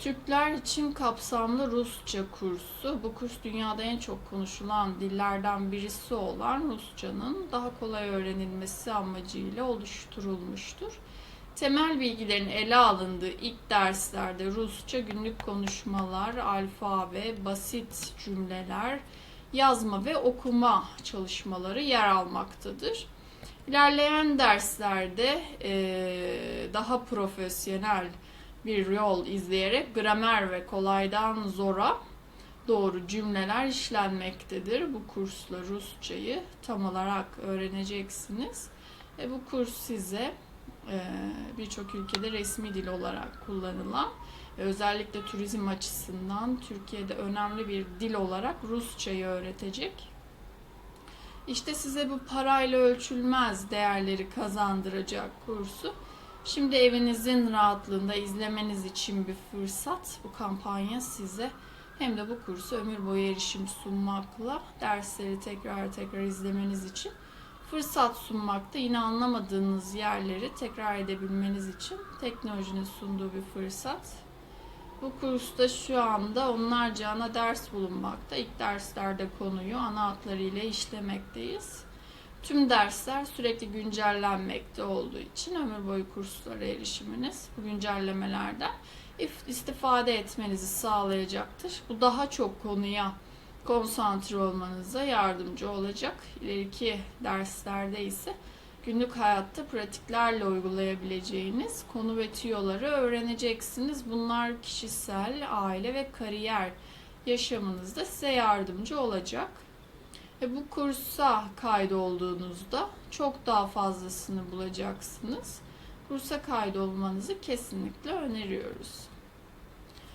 Türkler için kapsamlı Rusça kursu. Bu kurs dünyada en çok konuşulan dillerden birisi olan Rusçanın daha kolay öğrenilmesi amacıyla oluşturulmuştur. Temel bilgilerin ele alındığı ilk derslerde Rusça günlük konuşmalar, alfabe, basit cümleler, yazma ve okuma çalışmaları yer almaktadır. İlerleyen derslerde daha profesyonel bir yol izleyerek gramer ve kolaydan zora doğru cümleler işlenmektedir. Bu kursla Rusçayı tam olarak öğreneceksiniz. E, bu kurs size e, birçok ülkede resmi dil olarak kullanılan ve özellikle turizm açısından Türkiye'de önemli bir dil olarak Rusçayı öğretecek. İşte size bu parayla ölçülmez değerleri kazandıracak kursu Şimdi evinizin rahatlığında izlemeniz için bir fırsat. Bu kampanya size hem de bu kursu ömür boyu erişim sunmakla dersleri tekrar tekrar izlemeniz için fırsat sunmakta. Yine anlamadığınız yerleri tekrar edebilmeniz için teknolojinin sunduğu bir fırsat. Bu kursta şu anda onlarca ana ders bulunmakta. İlk derslerde konuyu ana hatlarıyla işlemekteyiz. Tüm dersler sürekli güncellenmekte olduğu için ömür boyu kurslara erişiminiz bu güncellemelerden if- istifade etmenizi sağlayacaktır. Bu daha çok konuya konsantre olmanıza yardımcı olacak. İleriki derslerde ise günlük hayatta pratiklerle uygulayabileceğiniz konu ve tüyoları öğreneceksiniz. Bunlar kişisel, aile ve kariyer yaşamınızda size yardımcı olacak. Ve bu kursa kaydolduğunuzda çok daha fazlasını bulacaksınız. Kursa kaydolmanızı kesinlikle öneriyoruz.